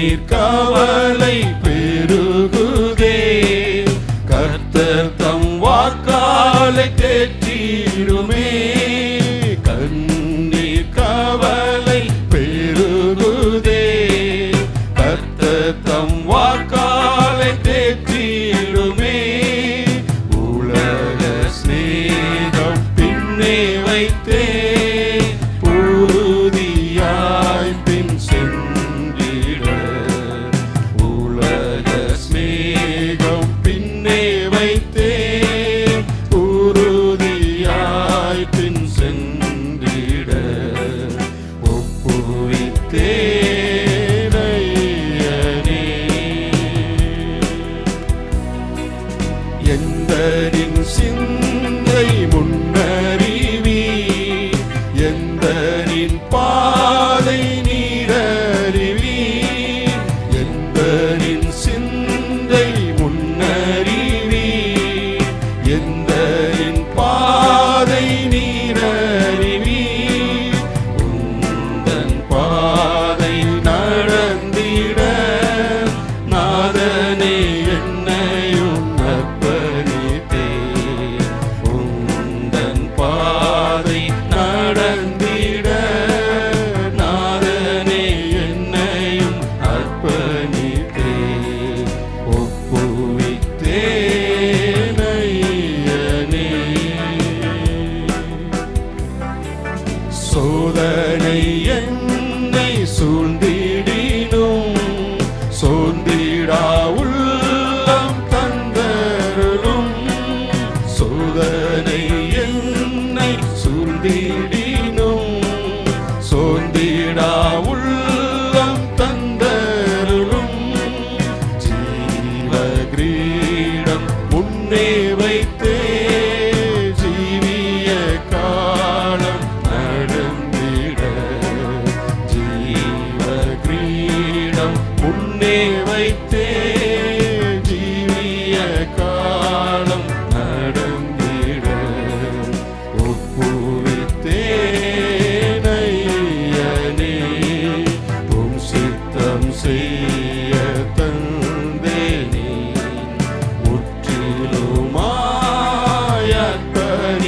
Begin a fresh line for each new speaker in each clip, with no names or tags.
நீர் கவலை எந்தரின் சிந்தை முன்னறிவி. எந்தரின் பா கருணை என்னை சூழ்ந்து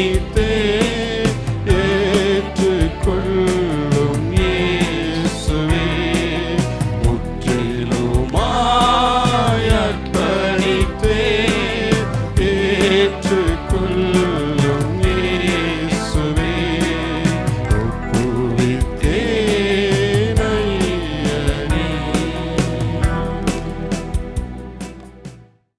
keep